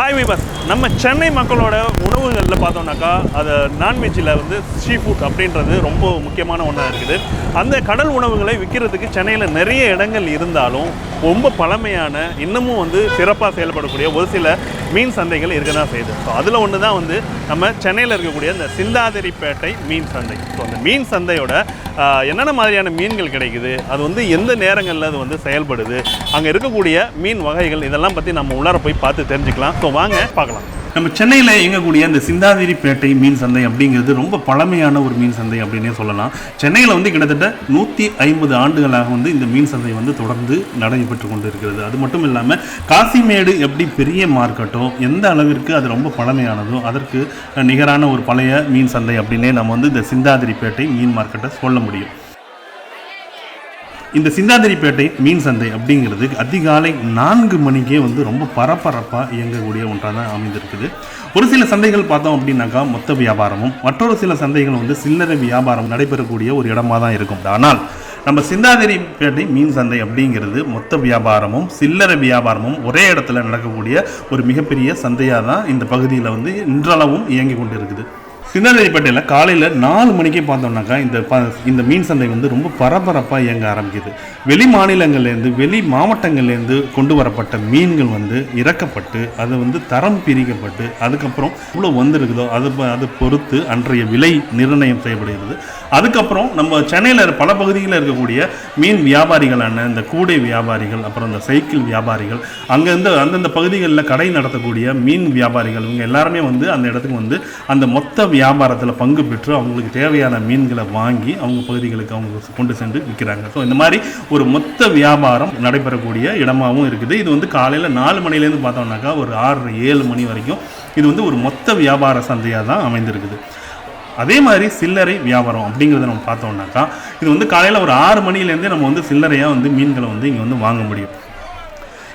Hi, Vivan. நம்ம சென்னை மக்களோட உணவுகளில் பார்த்தோம்னாக்கா அது நான்வெஜ்ஜில் வந்து சீ ஃபுட் அப்படின்றது ரொம்ப முக்கியமான ஒன்றா இருக்குது. அந்த கடல் உணவுகளை விற்கிறதுக்கு சென்னையில் நிறைய இடங்கள் இருந்தாலும் ரொம்ப பழமையான இன்னமும் வந்து சிறப்பாக செயல்படக்கூடிய ஒரு சில மீன் சந்தைகள் இருக்க தான் செய்யுது. ஸோ அதில் ஒன்று தான் வந்து நம்ம சென்னையில் இருக்கக்கூடிய இந்த சிந்தாதிரிப்பேட்டை மீன் சந்தை. ஸோ அந்த மீன் சந்தையோட என்னென்ன மாதிரியான மீன்கள் கிடைக்குது அது வந்து எந்த நேரங்களில் அது வந்து செயல்படுது அங்கே இருக்கக்கூடிய மீன் வகைகள் இதெல்லாம் பற்றி நம்ம உள்ளார போய் பார்த்து தெரிஞ்சுக்கலாம். ஸோ வாங்க பார்க்கலாம். நம்ம சென்னையில் இயங்கக்கூடிய இந்த சிந்தாதிரிப்பேட்டை மீன் சந்தை அப்படிங்கிறது ரொம்ப பழமையான ஒரு மீன் சந்தை அப்படின்னே சொல்லலாம். சென்னையில் வந்து கிட்டத்தட்ட நூற்றி ஐம்பது ஆண்டுகளாக வந்து இந்த மீன் சந்தை வந்து தொடர்ந்து நடைபெற்று கொண்டு இருக்கிறது அது மட்டும் இல்லாமல் காசிமேடு எப்படி பெரிய மார்க்கெட்டோ எந்த அளவிற்கு அது ரொம்ப பழமையானதோ அதற்கு நிகரான ஒரு பழைய மீன் சந்தை அப்படின்னே நம்ம வந்து இந்த சிந்தாதிரிப்பேட்டை மீன் மார்க்கெட்டை சொல்ல முடியும். இந்த சிந்தாதிரிப்பேட்டை மீன் சந்தை அப்படிங்கிறது அதிகாலை நான்கு மணிக்கே வந்து ரொம்ப பரபரப்பாக இயங்கக்கூடிய ஒன்றாக தான் அமைந்திருக்குது. ஒரு சில சந்தைகள் பார்த்தோம் அப்படின்னாக்கா மொத்த வியாபாரமும் மற்றொரு சில சந்தைகள் வந்து சில்லறை வியாபாரம் நடைபெறக்கூடிய ஒரு இடமா தான் இருக்கும். ஆனால் நம்ம சிந்தாதிரிப்பேட்டை மீன் சந்தை அப்படிங்கிறது மொத்த வியாபாரமும் சில்லறை வியாபாரமும் ஒரே இடத்துல நடக்கக்கூடிய ஒரு மிகப்பெரிய சந்தையாக தான் இந்த பகுதியில் வந்து இன்றளவும் இயங்கி கொண்டு இருக்குது சிந்தாதிரிப்பேட்டையில் காலையில் நாலு மணிக்கே பார்த்தோம்னாக்கா இந்த ப இந்த மீன் சந்தை வந்து ரொம்ப பரபரப்பாக இயங்க ஆரம்பிக்குது. வெளி மாநிலங்கள்லேருந்து வெளி மாவட்டங்கள்லேருந்து கொண்டு வரப்பட்ட மீன்கள் வந்து இறக்கப்பட்டு அது வந்து தரம் பிரிக்கப்பட்டு அதுக்கப்புறம் இவ்வளோ வந்திருக்குதோ அது அது பொறுத்து அன்றைய விலை நிர்ணயம் செய்யப்படுகிறது. அதுக்கப்புறம் நம்ம சென்னையில் பல பகுதிகளில் இருக்கக்கூடிய மீன் வியாபாரிகளான இந்த கூடை வியாபாரிகள் அப்புறம் இந்த சைக்கிள் வியாபாரிகள் அங்கேருந்து அந்தந்த பகுதிகளில் கடை நடத்தக்கூடிய மீன் வியாபாரிகள் இவங்க எல்லாருமே வந்து அந்த இடத்துக்கு வந்து அந்த மொத்த வியாபாரத்தில் பங்கு பெற்று அவங்களுக்கு தேவையான மீன்களை வாங்கி அவங்க பகுதிகளுக்கு அவங்க கொண்டு சென்று விற்கிறாங்க. ஸோ இந்த மாதிரி ஒரு மொத்த வியாபாரம் நடைபெறக்கூடிய இடமாகவும் இருக்குது. இது வந்து காலையில் நாலு மணிலேருந்து பார்த்தோம்னாக்கா ஒரு ஆறு ஏழு மணி வரைக்கும் இது வந்து ஒரு மொத்த வியாபார சந்தையாக தான் அமைந்திருக்குது. அதே மாதிரி சில்லறை வியாபாரம் அப்படிங்கிறத நம்ம பார்த்தோம்னாக்கா இது வந்து காலையில் ஒரு ஆறு மணிலேருந்தே நம்ம வந்து சில்லறையாக வந்து மீன்களை வந்து இங்கே வந்து வாங்க முடியும்.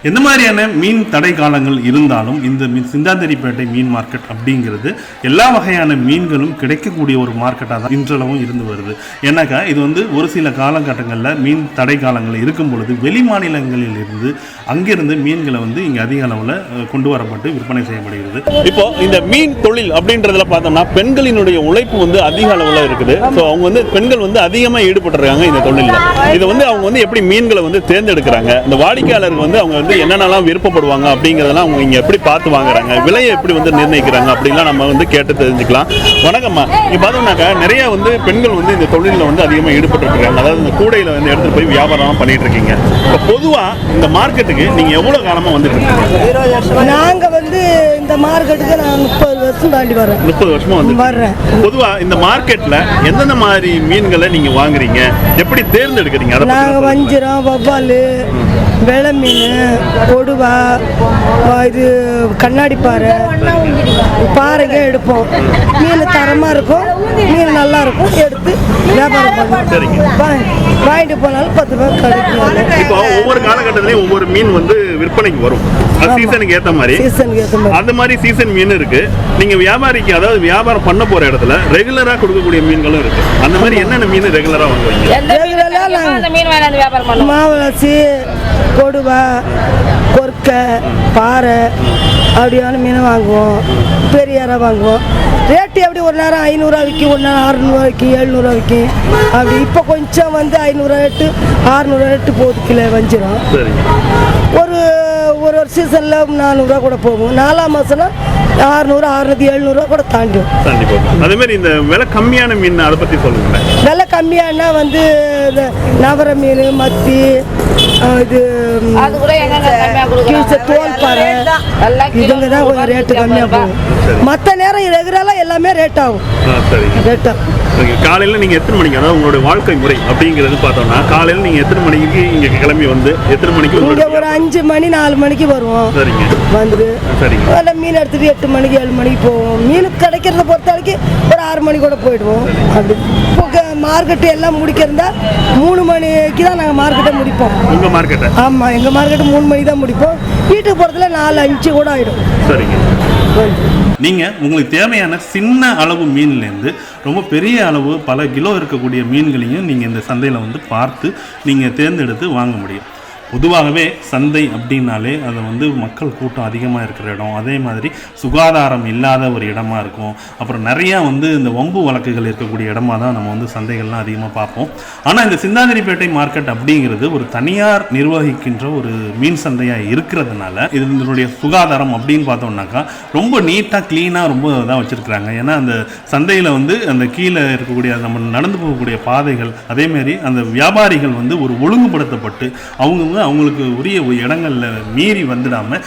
எந்த மாதிரியான மீன் தடை காலங்கள் இருந்தாலும் இந்த மீன் சிந்தாந்தரிப்பேட்டை மீன் மார்க்கெட் அப்படிங்கிறது எல்லா வகையான மீன்களும் கிடைக்கக்கூடிய ஒரு மார்க்கெட்டாக தான் இன்றளவும் இருந்து வருது. ஏன்னாக்கா இது வந்து ஒரு சில காலகட்டங்களில் மீன் தடை காலங்கள் இருக்கும் பொழுது வெளி மாநிலங்களில் இருந்து அங்கிருந்து மீன்களை வந்து இங்கே அதிக அளவில் கொண்டு வரப்பட்டு விற்பனை செய்யப்படுகிறது. இப்போ இந்த மீன் தொழில் அப்படின்றதுல பார்த்தோம்னா பெண்களினுடைய உழைப்பு வந்து அதிக அளவில் இருக்குது. ஸோ அவங்க வந்து பெண்கள் வந்து அதிகமாக ஈடுபட்டிருக்காங்க இந்த தொழிலில். இதை வந்து அவங்க வந்து எப்படி மீன்களை வந்து தேர்ந்தெடுக்கிறாங்க? இந்த வாடிக்கையாளருக்கு வந்து அவங்க வந்து என்னென்னலாம் விருப்பப்படுவாங்க அப்படிங்கிறதெல்லாம் அவங்க இங்கே எப்படி பார்த்து வாங்குறாங்க விலையை எப்படி வந்து நிர்ணயிக்கிறாங்க அப்படின்லாம் நம்ம வந்து கேட்டு தெரிஞ்சுக்கலாம். வணக்கம்மா. இங்கே பார்த்தோம்னாக்கா நிறைய வந்து பெண்கள் வந்து இந்த தொழிலில் வந்து அதிகமாக ஈடுபட்டுருக்காங்க அதாவது இந்த கூடையில் வந்து எடுத்துகிட்டு போய் வியாபாரம் பண்ணிட்டு இருக்கீங்க. இப்போ பொதுவாக இந்த மார்க்கெட்டுக்கு நீங்கள் எவ்வளோ காலமாக வந்துட்டு இருக்கீங்க? நாங்க வந்து இந்த மார்க்கெட்டுக்கு நான் முப்பது வருஷம் தாண்டி வரேன் முப்பது வருஷமா வந்து வர்றேன். பொதுவா இந்த மார்க்கெட்ல எந்தெந்த மாதிரி மீன்களை நீங்க வாங்குறீங்க? எப்படி தேர்ந்தெடுக்கிறீங்க? நாங்கள். வஞ்சிரம் வவ்வால் வெள மீன் கொடுவா இது கண்ணாடி பாறை. பாறைங்க எடுப்போம். மீன் தரமாக இருக்கும். மீன் நல்லா இருக்கும். எடுத்து வியாபாரம் சரிங்க. பண்ணுவோம் வாங்கிட்டு போனாலும் பத்து ரூபா கிடைக்கும் இப்போ ஒவ்வொரு காலகட்டத்திலயும் ஒவ்வொரு மீன் வந்து விற்பனைக்கு வரும். சீசனுக்கு ஏத்த மாதிரி. சீசனுக்கு ஏற்ற மாதிரி. அந்த மாதிரி சீசன் மீன் இருக்கு. நீங்க வியாபாரிக்கு அதாவது வியாபாரம் பண்ண போற இடத்துல ரெகுலரா கொடுக்கக்கூடிய மீன்களும் இருக்கு. அந்த மாதிரி என்னென்ன மீன் ரெகுலரா வாங்குவீங்க? ரெகுலரா மீன் வியாபாரம் மாவளசி கொடுவா கொர்க்கை பாறை அப்படியான மீன் வாங்குவோம் பெரிய இறை வாங்குவோம். ரேட்டு எப்படி ஒரு நேரம் ஐநூறுரூவா விற்கும் ஒரு நேரம் அறுநூறுவா விற்கும் எழுநூறுவா விற்கும். அப்படி இப்போ கொஞ்சம் வந்து ஐநூறுரூவா ரேட்டு அறுநூறுவா ரேட்டு போகுது கிலோ வஞ்சிரும். ஒரு ஒரு ஒரு சீசனில் நானூறுரூவா கூட போகும். நாலாம் மாதம்னா அறுநூறு அறுநூத்தி எழுநூறுவா கூட தாண்டும் கண்டிப்பா. அதே மாதிரி இந்த விலை கம்மியான மீன் அதை பத்தி சொல்லுங்களேன். விலை கம்மியானா வந்து இந்த நவர மீன் மத்தி அஹ் இது ம், அது கூட எங்க கம்மியா கீழ்ச்ச தோல் பாறை நல்லா கிலோ இதுங்க தான் கொஞ்சம் ரேட்டு கம்மியாக போகும். மற்ற நேரம் ரெகுலராக எல்லாமே ரேட் ஆகும். ஆ, சரிங்க ரேட் ஆகும் ஓகே காலையில் நீங்கள் எத்தனை மணிக்கு அதாவது உங்களுடைய வாழ்க்கை முறை அப்படிங்கிறது பார்த்தோம்னா காலையில் நீங்கள் எத்தனை மணிக்கு இங்கே கிளம்பி வந்து எத்தனை மணிக்கு இங்கே வந்து ஒரு அஞ்சு மணி நாலு மணிக்கு வருவோம். சரிங்க. வந்துட்டு சரிங்க. அதில் மீன் எடுத்துட்டு எட்டு மணிக்கு ஏழு மணிக்கு போவோம். மீன் கிடைக்கிறத பொறுத்த வரைக்கும் ஒரு ஆறு மணி கூட போயிடுவோம். அப்படி இப்போ மார்க்கெட்டு எல்லாம் முடிக்கிறதா மூணு மணிக்கு தான் நாங்கள் மார்க்கெட்டை முடிப்போம். உங்கள் மார்க்கெட்டை ஆமாம் எங்கள் மார்க்கெட்டு மூணு மணி தான் முடிப்போம். வீட்டுக்கு போகிறதுல நாலு அஞ்சு கூட ஆகிடும் சரிங்க. நீங்கள் உங்களுக்கு தேவையான சின்ன அளவு மீன்லேருந்து ரொம்ப பெரிய அளவு பல கிலோ இருக்கக்கூடிய மீன்களையும் நீங்கள் இந்த சந்தையில் வந்து பார்த்து நீங்கள் தேர்ந்தெடுத்து வாங்க முடியும். பொதுவாகவே சந்தை அப்படின்னாலே அது வந்து மக்கள் கூட்டம் அதிகமாக இருக்கிற இடம். அதே மாதிரி சுகாதாரம் இல்லாத ஒரு இடமா இருக்கும். அப்புறம் நிறையா வந்து இந்த வம்பு வழக்குகள் இருக்கக்கூடிய இடமா தான் நம்ம வந்து சந்தைகள்லாம் அதிகமாக பார்ப்போம். ஆனால் இந்த சிந்தாதிரிப்பேட்டை மார்க்கெட் அப்படிங்கிறது ஒரு தனியார் நிர்வகிக்கின்ற ஒரு மீன் சந்தையாக இருக்கிறதுனால இதனுடைய சுகாதாரம் அப்படின்னு பார்த்தோம்னாக்கா ரொம்ப நீட்டாக க்ளீனாக ரொம்ப இதாக வச்சுருக்குறாங்க. ஏன்னா அந்த சந்தையில் வந்து அந்த கீழே இருக்கக்கூடிய நம்ம நடந்து போகக்கூடிய பாதைகள் அதேமாரி அந்த வியாபாரிகள் வந்து ஒரு ஒழுங்குபடுத்தப்பட்டு அவங்க அவங்களுக்கு உரிய இடங்களில் மீறி வந்துடாமல்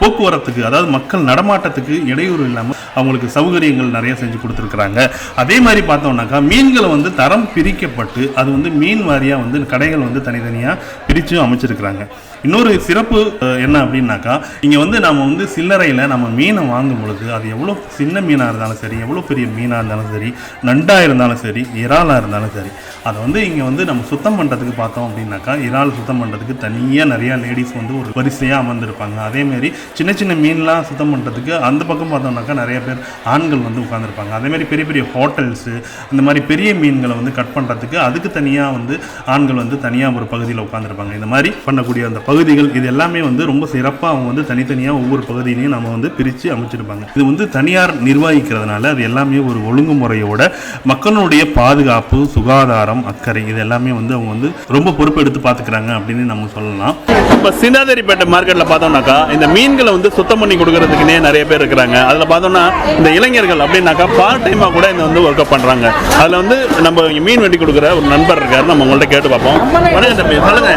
போக்குவரத்துக்கு அதாவது மக்கள் நடமாட்டத்துக்கு இடையூறு இல்லாமல் அவங்களுக்கு சௌகரியங்கள் நிறைய செஞ்சு கொடுத்துருக்குறாங்க. அதே மாதிரி பார்த்தோம்னாக்கா மீன்களை வந்து தரம் பிரிக்கப்பட்டு அது வந்து மீன் வாரியாக வந்து கடைகள் வந்து தனித்தனியாக பிரித்து அமைச்சிருக்கிறாங்க. இன்னொரு சிறப்பு என்ன அப்படின்னாக்கா இங்கே வந்து நம்ம வந்து சில்லறையில் நம்ம மீனை வாங்கும் பொழுது அது எவ்வளோ சின்ன மீனாக இருந்தாலும் சரி எவ்வளோ பெரிய மீனாக இருந்தாலும் சரி நண்டாக இருந்தாலும் சரி இறாலாக இருந்தாலும் சரி அதை வந்து இங்கே வந்து நம்ம சுத்தம் பண்ணுறதுக்கு பார்த்தோம் அப்படின்னாக்கா இறால் சுத்தம் பண்ணுறதுக்கு தனியாக நிறையா லேடிஸ் வந்து ஒரு வரிசையாக அமர்ந்திருப்பாங்க. அதேமாரி சின்ன சின்ன மீன்லாம் சுத்தம் பண்ணுறதுக்கு அந்த பக்கம் பார்த்தோம்னாக்கா நிறைய பேர் ஆண்கள் வந்து உட்காந்துருப்பாங்க அதேமாரி பெரிய பெரிய ஹோட்டல்ஸு இந்த மாதிரி பெரிய மீன்களை வந்து கட் பண்ணுறதுக்கு அதுக்கு தனியாக வந்து ஆண்கள் வந்து தனியாக ஒரு பகுதியில் உட்காந்துருப்பாங்க இந்த மாதிரி பண்ணக்கூடிய அந்த பகுதிகள் இது எல்லாமே வந்து ரொம்ப சிறப்பாக அவங்க வந்து தனித்தனியாக ஒவ்வொரு பகுதியிலையும் நம்ம வந்து பிரித்து அமைச்சிருப்பாங்க. இது வந்து தனியார் நிர்வகிக்கிறதுனால அது எல்லாமே ஒரு ஒழுங்குமுறையோட மக்களுடைய பாதுகாப்பு சுகாதாரம் அக்கறை இது எல்லாமே வந்து அவங்க வந்து ரொம்ப பொறுப்பெடுத்து பார்த்துக்கிறாங்க அப்படின்னு நம்ம சொல்லலாம். இப்போ சிந்தாதிரிப்பேட்டை மார்க்கெட்டில் பார்த்தோம்னாக்கா இந்த மீன்களை வந்து சுத்தம் பண்ணி கொடுக்கறதுக்குனே நிறைய பேர் இருக்கிறாங்க. அதில் பார்த்தோம்னா இந்த இளைஞர்கள் அப்படின்னாக்கா பார்ட் டைமாக கூட இந்த வந்து ஒர்க் அப் பண்ணுறாங்க அதில் வந்து நம்ம மீன் வெட்டி கொடுக்குற ஒரு நண்பர் இருக்காரு நம்ம உங்கள்ட்ட கேட்டு பார்ப்போம். வணக்கம் தம்பி சொல்லுங்க.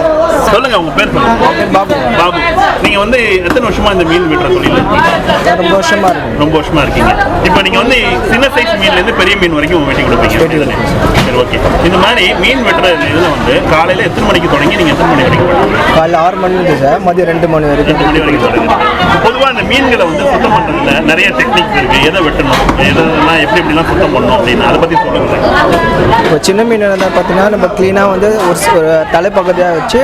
சொல்லுங்க உங்க பேர் சொல்லுங்க. பாபு. பாபு நீங்க வந்து எத்தனை வருஷமா இந்த மீன் வெட்டுற தொழில் ரொம்ப வருஷமா ரொம்ப வருஷமா இருக்கீங்க. இப்போ நீங்க வந்து சின்ன சைஸ் மீன்ல இருந்து பெரிய மீன் வரைக்கும் வெட்டி கொடுப்பீங்க? சரி ஓகே இந்த மாதிரி மீன் வெட்டுற இதுல வந்து காலையில எத்தனை மணிக்கு தொடங்கி நீங்க எத்தனை மணி வரைக்கும் பண்ணுவீங்க? காலைல ஆறு மணி இருக்கு சார் மதியம் ரெண்டு மணி வரைக்கும் எட்டு மணி வரைக்கும் தொடங்குது பொதுவா இந்த மீன்களை வந்து சுத்தம் பண்றதுல நிறைய டெக்னிக்ஸ் இருக்கு. எதை வெட்டணும்? எதெல்லாம் எப்படி எப்படிலாம் சுத்தம் பண்ணணும் அப்படின்னு அதை பத்தி சொல்லுங்க இப்போ சின்ன மீன் இருந்தால் பார்த்தீங்கன்னா நம்ம க்ளீனாக வந்து ஒரு தலைப்பகுதியாக வச்சு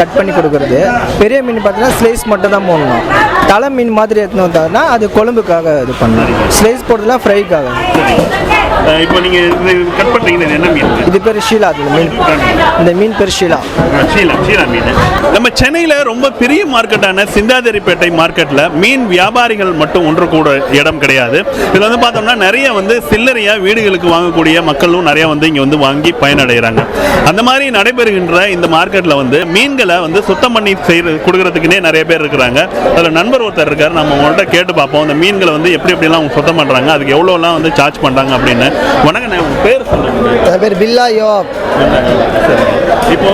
கட் பண்ணி கொடுக்குறது. பெரிய மீன் பார்த்தீங்கன்னா ஸ்லைஸ் மட்டும் தான் போடணும். தலை மீன் மாதிரி எடுத்துன்னு வந்தாருன்னா அது குழம்புக்காக இது பண்ணணும். ஸ்லைஸ் போடுறதுலாம் ஃப்ரைக்காக இப்போ நீங்க இது கட் பண்றீங்க இது என்ன மீன்? இது பேர் ஷீலா மீன். இந்த மீன் பேர் ஷீலா. சீலா சீலா மீன். நம்ம சென்னையில் ரொம்ப பெரிய மார்க்கெட்டான சிந்தாதிரிப்பேட்டை மார்க்கெட்டில் மீன் வியாபாரிகள் மட்டும் ஒன்று கூட இடம் கிடையாது. இதில் வந்து பார்த்தோம்னா நிறைய வந்து சில்லறையாக வீடுகளுக்கு வாங்கக்கூடிய மக்களும் நிறைய வந்து இங்கே வந்து வாங்கி பயனடைகிறாங்க. அந்த மாதிரி நடைபெறுகின்ற இந்த மார்க்கெட்டில் வந்து மீன்களை வந்து சுத்தம் பண்ணி செய்கிற கொடுக்கறதுக்குனே நிறைய பேர் இருக்கிறாங்க. அதில் நண்பர் ஒருத்தர் இருக்கார். நம்ம உங்கள்கிட்ட கேட்டு பார்ப்போம். அந்த மீன்களை வந்து எப்படி எப்படிலாம் அவங்க சுத்தம் பண்ணுறாங்க அதுக்கு எவ்வளோலாம் வந்து சார்ஜ் பண்ணுறாங்க அப்படின்னு. வணக்கம் உங்கள் பேர் சொல்லுங்கள் என் பேர் பில்லா யோப். இப்போ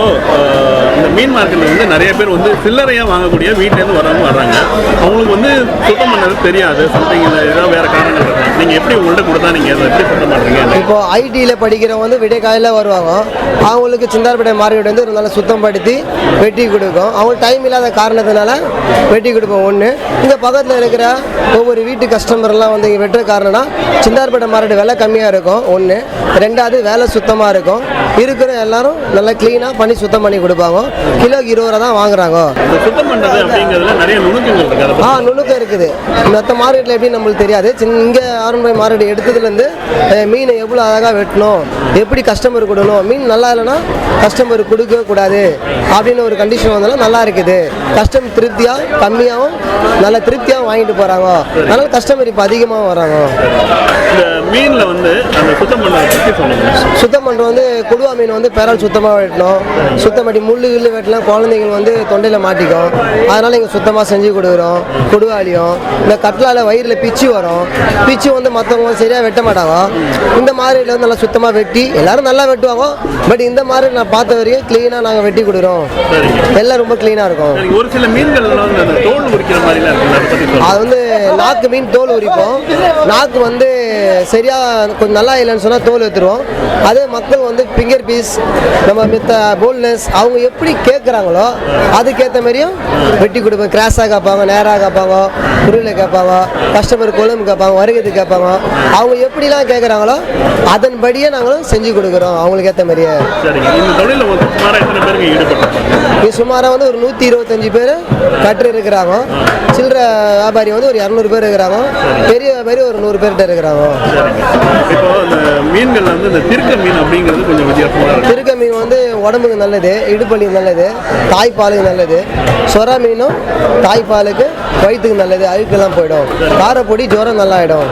இந்த மீன் மார்க்கெட்ல வந்து நிறைய பேர் வந்து சில்லறையா வாங்கக்கூடிய வீட்ல இருந்து வரவங்க வர்றாங்க. அவங்களுக்கு வந்து சுத்தம் பண்ணது தெரியாது. சம்திங் ஏதாவது வேற காரணங்கள் இருக்கு? நீங்க எப்படி உங்கள்ட்ட கொடுத்தா நீங்க அதை எப்படி சுத்தம் பண்றீங்க? இப்போ ஐடியில் படிக்கிறவங்க வந்து விடைக்காலையில் வருவாங்க. அவங்களுக்கு சிந்தார்பேட்டை மார்க்கெட் வந்து ஒரு நாள் சுத்தம் படுத்தி வெட்டி கொடுக்கும். அவங்களுக்கு டைம் இல்லாத காரணத்தினால வெட்டி கொடுப்போம். ஒன்று இங்கே பக்கத்தில் இருக்கிற ஒவ்வொரு வீட்டு கஸ்டமர்லாம் வந்து இங்கே வெட்டுற காரணம்னா சிந்தார்பேட்டை மார்க்கெட் விலை கம்மியாக இருக்கும். ஒன்று ரெண்டாவது வேலை சுத்தமாக இருக்கும். இருக்கிற எல்லாரும் நல்லா க்ளீனாக பண்ணி சுத்தம் பண்ணி கொடுப்பாங்க. கிலோக்கு இருபது ரூபா தான் வாங்குறாங்க. சுத்தம் அப்படிங்கிறதுல நிறைய நுணுக்கங்கள் ஆ நுணுக்கம் இருக்குது. மற்ற மார்க்கெட்டில் எப்படி நம்மளுக்கு தெரியாது. சின்ன இங்கே ஆரம்ப மார்க்கெட் எடுத்ததுலேருந்து மீனை எவ்வளோ அழகாக வெட்டணும்? எப்படி கஸ்டமர் கொடுக்கணும்? மீன் நல்லா இல்லைன்னா கஸ்டமர் கொடுக்க கூடாது. அப்படின்னு ஒரு கண்டிஷன் வந்தாலும் நல்லா இருக்குது. கஸ்டமர் திருப்தியாக கம்மியாகவும் நல்ல திருப்தியாகவும் வாங்கிட்டு போகிறாங்க அதனால கஸ்டமர் இப்போ அதிகமாக வராங்க. இந்த மீன்ல வந்து அந்த சுத்தம் பண்ணுறது வந்து கொடுவா மீன் வந்து பெறால் சுத்தமாக வெட்டணும். சுத்தம் பண்ணி முள்ளு கிள்ளு வெட்டலாம். குழந்தைங்க வந்து தொண்டையில் மாட்டிக்கும். அதனால் இங்கே சுத்தமாக செஞ்சு கொடுக்குறோம். கொடுவாளியும். இந்த கட்லால வயிறில் பிச்சு வரும். பிச்சு வந்து மற்றவங்க சரியாக வெட்ட மாட்டாங்க. இந்த மாரியில் வந்து நல்லா சுத்தமாக வெட்டி எல்லாரும் நல்லா வெட்டுவாங்க. பட் இந்த மாதிரி நான் பார்த்த வரைக்கும் க்ளீனாக நாங்கள் வெட்டி கொடுக்குறோம். எல்லாம் ரொம்ப க்ளீனாக இருக்கும். ஒரு சில மீன்கள் தோல் உரிக்கிற மாதிரிலாம் அது வந்து நாக்கு மீன் தோல் உரிப்போம். நாக்கு வந்து சரியா கொஞ்சம் நல்லா இல்லைன்னு சொன்னால் தோல் எடுத்துருவோம். அதே மக்கள் வந்து ஃபிங்கர் பீஸ் நம்ம மித்த போல்னஸ் அவங்க எப்படி கேட்குறாங்களோ அதுக்கேற்ற மாதிரியும் வெட்டி கொடுப்போம். கிராஸாக கேட்பாங்க நேராக கேட்பாங்க குருவில் கேட்பாங்க கஸ்டமர் கொழும்பு கேட்பாங்க வருகத்து கேட்பாங்க. அவங்க எப்படிலாம் கேட்குறாங்களோ அதன்படியே நாங்களும் செஞ்சு கொடுக்குறோம். அவங்களுக்கு ஏற்ற மாதிரியே. இது சுமாராக வந்து ஒரு நூற்றி இருபத்தஞ்சி பேர் கட்டு இருக்கிறாங்க. சில்லற வியாபாரி வந்து ஒரு இரநூறு பேர் இருக்கிறாங்க. பெரிய வியாபாரி ஒரு நூறு பேர்கிட்ட இருக்கிறாங்க. இப்போ அந்த மீன்கள் வந்து இந்த திருக்க மீன் அப்படிங்கிறது கொஞ்சம் வித்தியாசமா இருக்கு. திருக்க மீன் வந்து உடம்புக்கு நல்லது இடுப்பலிக்கு நல்லது தாய்ப்பாலுக்கு நல்லது சொரா மீனும் தாய்ப்பாலுக்கு வயிற்றுக்கு நல்லது அழுக்கெல்லாம் போயிடும். காரப்பொடி ஜுரம் நல்லா ஆகிடும்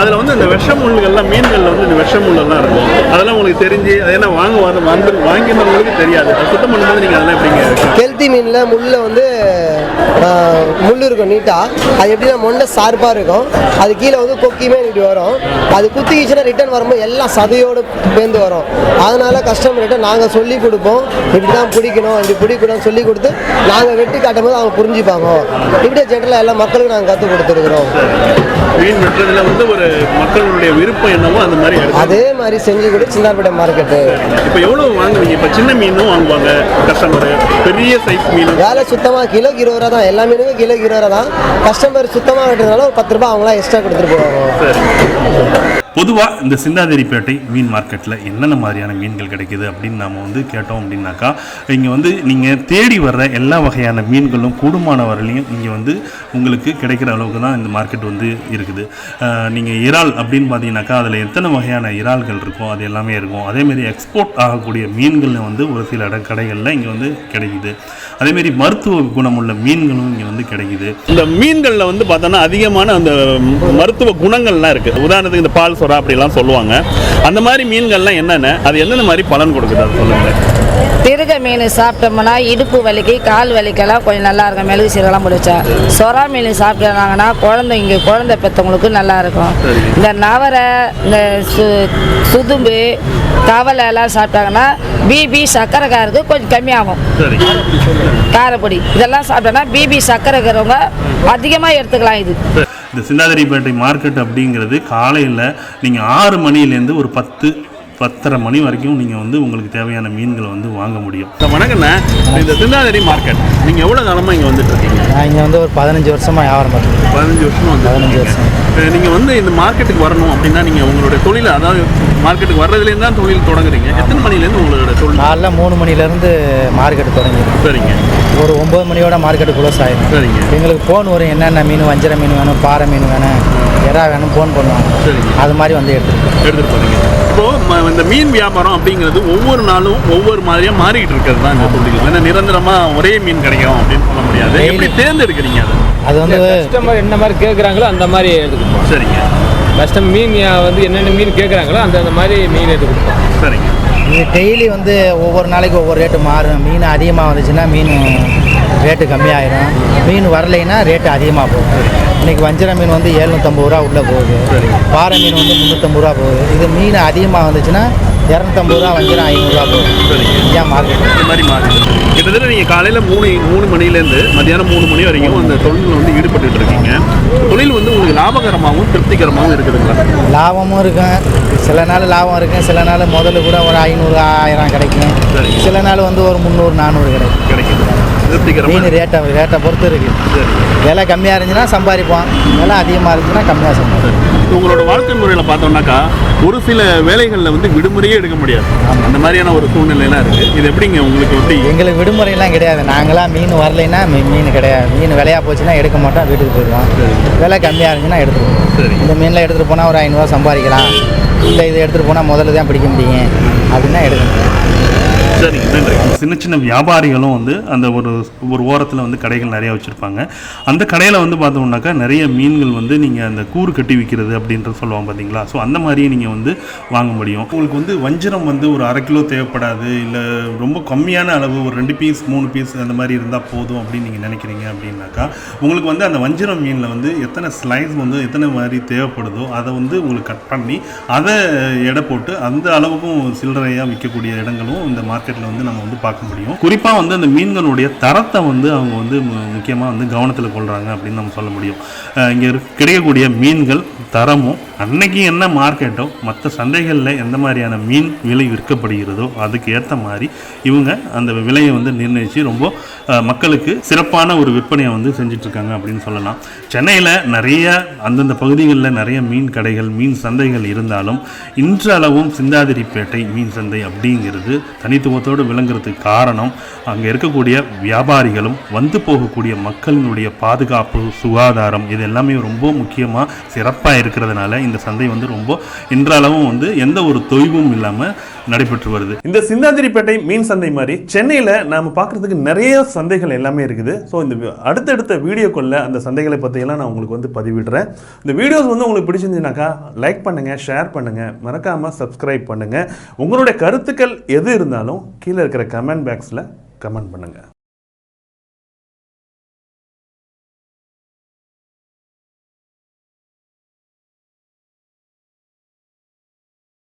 அதில் வந்து இந்த விஷ முள்ளுகள்லாம் மீன்களில் வந்து இந்த விஷ முள்ளெல்லாம் இருக்கும். அதெல்லாம் உங்களுக்கு தெரிஞ்சு அது என்ன வாங்க வந்து வாங்கினவங்களுக்கு தெரியாது. சுத்தம் பண்ணும்போது நீங்கள் அதெல்லாம் எப்படிங்க கெல்த்தி மீனில் முள்ளில் வந்து முள் இருக்கும் நீட்டாக அது எப்படின்னா மொண்டை ஷார்ப்பாக இருக்கும். அது கீழே வந்து கொக்கியுமே இப்படி வரும். அது குத்திக்கிச்சுன்னா ரிட்டர்ன் வரும்போது எல்லாம் சதையோடு பேர்ந்து வரும். அதனால கஸ்டமர்கிட்ட நாங்கள் சொல்லி கொடுப்போம். இப்படி தான் பிடிக்கணும் இப்படி பிடிக்கணும்னு சொல்லி கொடுத்து நாங்கள் வெட்டி காட்டும் போது அவங்க புரிஞ்சுப்பாங்க. இப்படியே ஜென்ரலாக எல்லா மக்களுக்கும் நாங்கள் கற்றுக் கொடுத்துருக்குறோம். மீன் வெட்டுறதுல வந்து ஒரு மக்களுடைய விருப்பம் என்னவோ அந்த மாதிரி அதே மாதிரி செஞ்சு கொடு சிந்தார்பேட்டை மார்க்கெட்டு இப்போ எவ்வளோ வாங்குவீங்க? இப்போ சின்ன மீனும் வாங்குவாங்க கஸ்டமர் பெரிய சைஸ் மீன். வேலை சுத்தமாக கிலோக்கு இருபது ரூபா தான் தான் எல்லா மீனுக்கும் கிலோ இருபது ரூபா தான். கஸ்டமர் சுத்தமாக வெட்டுறதுனால ஒரு பத்து ரூபாய் அவங்களா எக்ஸ்ட்ரா கொடுத்துட்டு போவாங்க. பொதுவாக இந்த சிந்தாதிரிப்பேட்டை மீன் மார்க்கெட்டில் என்னென்ன மாதிரியான மீன்கள் கிடைக்குது அப்படின்னு நாம் வந்து கேட்டோம் அப்படின்னாக்கா இங்கே வந்து நீங்கள் தேடி வர்ற எல்லா வகையான மீன்களும் கூடுமான வரலையும் இங்கே வந்து உங்களுக்கு கிடைக்கிற அளவுக்கு தான் இந்த மார்க்கெட் வந்து இருக்குது. நீங்கள் இறால் அப்படின்னு பார்த்தீங்கன்னாக்கா அதில் எத்தனை வகையான இறால்கள் இருக்கோ அது எல்லாமே இருக்கும். அதேமாரி எக்ஸ்போர்ட் ஆகக்கூடிய மீன்கள் வந்து ஒரு சில இட கடைகளில் இங்கே வந்து கிடைக்குது. அதேமாரி மருத்துவ குணமுள்ள மீன்களும் இங்கே வந்து கிடைக்குது. இந்த மீன்களில் வந்து பார்த்தோன்னா அதிகமான அந்த மருத்துவ குணங்கள்லாம் இருக்குது உதாரணத்துக்கு இந்த பால் சொரா அப்படிலாம் சொல்லுவாங்க. அந்த மாதிரி மீன்கள்லாம் என்னென்ன? அது எந்தெந்த மாதிரி பலன் கொடுக்குது? அது சொல்லுங்கள் திருக மீன் சாப்பிட்டோம்னா இடுப்பு வலிக்கு கால் வலிக்கெல்லாம் கொஞ்சம் நல்லா இருக்கும். மிளகு சீரகெல்லாம் பிடிச்சா. சொரா மீன் சாப்பிட்டாங்கன்னா குழந்தைங்க குழந்தை பெற்றவங்களுக்கு நல்லா இருக்கும். இந்த நவரை இந்த சு சுதும்பு கவலை எல்லாம் சாப்பிட்டாங்கன்னா பிபி சர்க்கரைக்காருக்கு கொஞ்சம் கம்மியாகும். காரப்பொடி. இதெல்லாம் சாப்பிட்டோன்னா பிபி சர்க்கரை இருக்கிறவங்க அதிகமாக எடுத்துக்கலாம் இது. இந்த சிந்தாதிரிப்பேட்டை மார்க்கெட் அப்படிங்கிறது காலையில் நீங்கள் ஆறு மணிலேருந்து ஒரு பத்து பத்தரை மணி வரைக்கும் நீங்கள் வந்து உங்களுக்கு தேவையான மீன்களை வந்து வாங்க முடியும். வணக்கண்ணே இந்த சிந்தாதிரி மார்க்கெட் நீங்கள் எவ்வளோ காலமாக இங்கே வந்துட்டு இருக்கீங்க நான் இங்கே வந்து ஒரு பதினஞ்சு வருஷமாக வியாபாரம் பண்ணுறேன் பதினஞ்சு வருஷமா வந்து பதினஞ்சு வருஷம். நீங்கள் வந்து இந்த மார்க்கெட்டுக்கு வரணும் அப்படின்னா நீங்கள் உங்களுடைய தொழில் அதாவது மார்க்கெட்டுக்கு வர்றதுலேருந்து தான் தொழில் தொடங்குறீங்க. எத்தனை மணிலேருந்து உங்களோட தொழில்? காலைல மூணு மணிலேருந்து மார்க்கெட் தொடங்கிடும் சரிங்க. ஒரு ஒம்பது மணியோட மார்க்கெட்டு க்ளோஸ் ஆயிடும் சரிங்க. எங்களுக்கு ஃபோன் வரும் என்னென்ன மீன் வஞ்சர மீன் வேணும் பாறை மீன் வேணும் எறா வேணும் ஃபோன் பண்ணுவாங்க. சரிங்க. அது மாதிரி வந்து எடுத்துருக்கோம் எடுத்துகிட்டு போகிறீங்க இப்போது இந்த மீன் வியாபாரம் அப்படிங்கிறது ஒவ்வொரு நாளும் ஒவ்வொரு மாதிரியாக மாறிக்கிட்டு இருக்கிறது தான் இந்த தொழில். ஏன்னா நிரந்தரமாக ஒரே மீன் கிடைக்கும் அப்படின்னு சொல்ல முடியாது. எப்படி தேர்ந்தெடுக்கிறீங்க அது? அது வந்து கஸ்டமர் என்ன மாதிரி கேட்குறாங்களோ அந்த மாதிரி எடுத்து கொடுப்போம் சரிங்க. கஸ்டமர் மீன் வந்து என்னென்ன மீன் கேட்குறாங்களோ அந்த அந்த மாதிரி மீன் எடுத்து கொடுப்போம் சரிங்க. இது டெய்லி வந்து ஒவ்வொரு நாளைக்கு ஒவ்வொரு ரேட்டு மாறும். மீன் அதிகமாக வந்துச்சுன்னா மீன் ரேட்டு கம்மியாயிரும். மீன் வரலைன்னா ரேட்டு அதிகமாக போகும் இன்னைக்கு வஞ்சர மீன் வந்து எழுநூற்றம்பது ரூபா உள்ளே போகுது. பாறை மீன் வந்து முந்நூற்றம்பது ரூபா போகுது. இது மீன் அதிகமாக வந்துச்சுன்னா இரநூத்தம்பது ரூபா வஞ்சரம் ஐநூறுரூவா போகும் இதான் மார்க்கெட். இந்த மாதிரி மாறுது கிட்டத்தட்ட நீங்கள் காலையில் மூணு மூணு மணிலேருந்து மத்தியானம் மூணு மணி வரைக்கும் அந்த தொழிலில் வந்து ஈடுபட்டுட்டு இருக்கீங்க. தொழில் வந்து உங்களுக்கு லாபகரமாகவும் திருப்திகரமாகவும் இருக்குதுங்களா? லாபமும் இருக்கும் சில நாள் லாபம் இருக்கும் சில நாள் முதல்ல கூட ஒரு ஐநூறு ஆயிரம் கிடைக்கும். சில நாள் வந்து ஒரு முந்நூறு நானூறு கிடைக்கும். திருப்திகரமாக மீன் ரேட்டை ரேட்டை பொறுத்து இருக்கு. சரி விலை கம்மியாக இருந்துச்சுன்னா சம்பாதிப்போம். விலை அதிகமாக இருந்துச்சுன்னா கம்மியாக சம்பாதிப்போம். உங்களோட வாழ்க்கை முறையில் பார்த்தோம்னாக்கா ஒரு சில வேலைகளில் வந்து விடுமுறையே எடுக்க முடியாது. அந்த மாதிரியான ஒரு சூழ்நிலையெல்லாம் இருக்குது இது எப்படிங்க உங்களுக்கு எப்படி எங்களுக்கு விடுமுறையெல்லாம் கிடையாது. நாங்களாம் மீன் வரலைன்னா மீன் கிடையாது. மீன் விலையாக போச்சுன்னா எடுக்க மாட்டோம். வீட்டுக்கு போயிடுவோம். விலை கம்மியாக இருந்துச்சுன்னா எடுத்துருவோம் சரி இந்த மீனில் எடுத்துகிட்டு போனால் ஒரு ஐநூறுரூவா சம்பாதிக்கலாம். இல்லை இதை எடுத்துகிட்டு போனால் முதல்ல தான் பிடிக்க முடியும். அப்படின்னா எடுக்கணும் சரிங்க நன்றி. சின்ன சின்ன வியாபாரிகளும் வந்து அந்த ஒரு ஒரு ஓரத்தில் வந்து கடைகள் நிறையா வச்சுருப்பாங்க. அந்த கடையில் வந்து பார்த்தோம்னாக்கா நிறைய மீன்கள் வந்து நீங்கள் அந்த கூறு கட்டி விற்கிறது அப்படின்ற சொல்லுவாங்க பார்த்தீங்களா? ஸோ அந்த மாதிரியே நீங்கள் வந்து வாங்க முடியும். உங்களுக்கு வந்து வஞ்சிரம் வந்து ஒரு அரை கிலோ தேவைப்படாது இல்லை ரொம்ப கம்மியான அளவு ஒரு ரெண்டு பீஸ் மூணு பீஸ் அந்த மாதிரி இருந்தால் போதும் அப்படின்னு நீங்கள் நினைக்கிறீங்க அப்படின்னாக்கா உங்களுக்கு வந்து அந்த வஞ்சிரம் மீனில் வந்து எத்தனை ஸ்லைஸ் வந்து எத்தனை மாதிரி தேவைப்படுதோ அதை வந்து உங்களுக்கு கட் பண்ணி அதை எடை போட்டு அந்த அளவுக்கும் சில்லறையாக விற்கக்கூடிய இடங்களும் இந்த மார்க்கெட்டில் வந்து நம்ம வந்து பார்க்க முடியும். குறிப்பாக வந்து அந்த மீன்களுடைய தரத்தை வந்து அவங்க வந்து முக்கியமாக வந்து கவனத்தில் கொள்கிறாங்க அப்படின்னு நம்ம சொல்ல முடியும். இங்கே கிடைக்கக்கூடிய மீன்கள் தரமும் அன்னைக்கு என்ன மார்க்கெட்டோ மற்ற சந்தைகளில் எந்த மாதிரியான மீன் விலை விற்கப்படுகிறதோ அதுக்கு ஏற்ற மாதிரி இவங்க அந்த விலையை வந்து நிர்ணயித்து ரொம்ப மக்களுக்கு சிறப்பான ஒரு விற்பனையை வந்து செஞ்சிட்ருக்காங்க அப்படின்னு சொல்லலாம். சென்னையில் நிறைய அந்தந்த பகுதிகளில் நிறைய மீன் கடைகள் மீன் சந்தைகள் இருந்தாலும் இன்றளவும் சிந்தாதிரிப்பேட்டை மீன் சந்தை அப்படிங்கிறது தனித்துவத்தோடு விளங்குறதுக்கு காரணம் அங்கே இருக்கக்கூடிய வியாபாரிகளும் வந்து போகக்கூடிய மக்களினுடைய பாதுகாப்பு சுகாதாரம் இது எல்லாமே ரொம்ப முக்கியமாக சிறப்பாக இருக்கிறதுனால இந்த சந்தை வந்து ரொம்ப இன்றளவும் வந்து எந்த ஒரு தொய்வும் இல்லாமல் நடைபெற்று வருது. இந்த சிந்தாதிரிப்பேட்டை மீன் சந்தை மாதிரி சென்னையில் நாம் பார்க்குறதுக்கு நிறைய சந்தைகள் எல்லாமே இருக்குது. ஸோ இந்த அடுத்தடுத்த வீடியோக்குள்ள அந்த சந்தைகளை பற்றியெல்லாம் நான் உங்களுக்கு வந்து பதிவிடுறேன். இந்த வீடியோஸ் வந்து உங்களுக்கு பிடிச்சிருந்துச்சுனாக்கா லைக் பண்ணுங்கள் ஷேர் பண்ணுங்கள் மறக்காமல் சப்ஸ்கிரைப் பண்ணுங்கள் உங்களுடைய கருத்துக்கள் எது இருந்தாலும் கீழே இருக்கிற கமெண்ட் பாக்ஸில் கமெண்ட் பண்ணுங்கள்